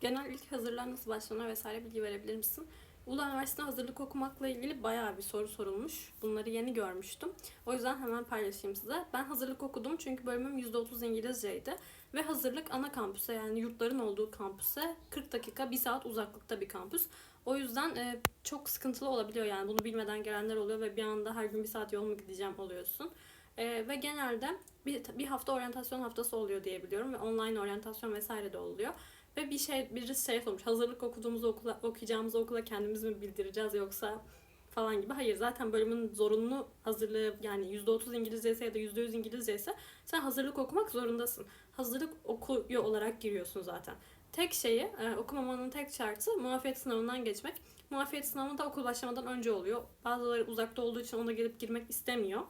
genel ilk hazırlığa nasıl başlanır vesaire bilgi verebilir misin? Uludağ Üniversitesi'nde hazırlık okumakla ilgili bayağı bir soru sorulmuş. Bunları yeni görmüştüm. O yüzden hemen paylaşayım size. Ben hazırlık okudum çünkü bölümüm %30 İngilizceydi. Ve hazırlık ana kampüse yani yurtların olduğu kampüse 40 dakika 1 saat uzaklıkta bir kampüs. O yüzden e, çok sıkıntılı olabiliyor yani bunu bilmeden gelenler oluyor ve bir anda her gün bir saat yol mu gideceğim oluyorsun. E, ve genelde bir, bir hafta oryantasyon haftası oluyor diye biliyorum ve online oryantasyon vesaire de oluyor. Ve bir şey birisi şey sormuş. Hazırlık okuduğumuz okula okuyacağımız okula kendimiz mi bildireceğiz yoksa falan gibi. Hayır zaten bölümün zorunlu hazırlığı yani %30 İngilizce ise ya da %100 İngilizce ise sen hazırlık okumak zorundasın. Hazırlık okuyor olarak giriyorsun zaten. Tek şeyi e, okumamanın tek şartı muafiyet sınavından geçmek. Muafiyet sınavı da okul başlamadan önce oluyor. Bazıları uzakta olduğu için ona gelip girmek istemiyor.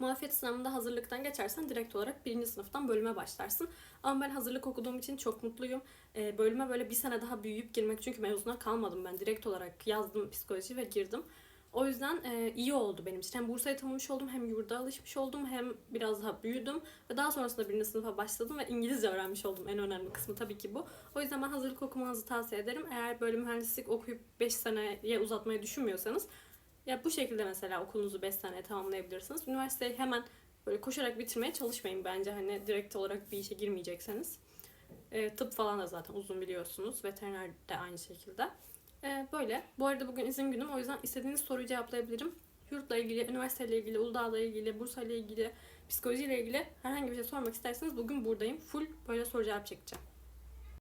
Muafiyet sınavında hazırlıktan geçersen direkt olarak birinci sınıftan bölüme başlarsın. Ama ben hazırlık okuduğum için çok mutluyum. Ee, bölüme böyle bir sene daha büyüyüp girmek çünkü mezuna kalmadım ben. Direkt olarak yazdım psikoloji ve girdim. O yüzden e, iyi oldu benim için. Hem Bursa'ya tanımış oldum, hem yurda alışmış oldum, hem biraz daha büyüdüm. Ve daha sonrasında birinci sınıfa başladım ve İngilizce öğrenmiş oldum. En önemli kısmı tabii ki bu. O yüzden ben hazırlık okumanızı tavsiye ederim. Eğer böyle mühendislik okuyup 5 seneye uzatmayı düşünmüyorsanız ya bu şekilde mesela okulunuzu 5 seneye tamamlayabilirsiniz. Üniversiteyi hemen böyle koşarak bitirmeye çalışmayın bence hani direkt olarak bir işe girmeyecekseniz. E, tıp falan da zaten uzun biliyorsunuz. Veteriner de aynı şekilde. E, böyle. Bu arada bugün izin günüm. O yüzden istediğiniz soruyu cevaplayabilirim. Yurtla ilgili, üniversiteyle ilgili, Uludağ'la ilgili, Bursa ile ilgili, psikolojiyle ilgili herhangi bir şey sormak isterseniz bugün buradayım. Full böyle soru cevap çekeceğim.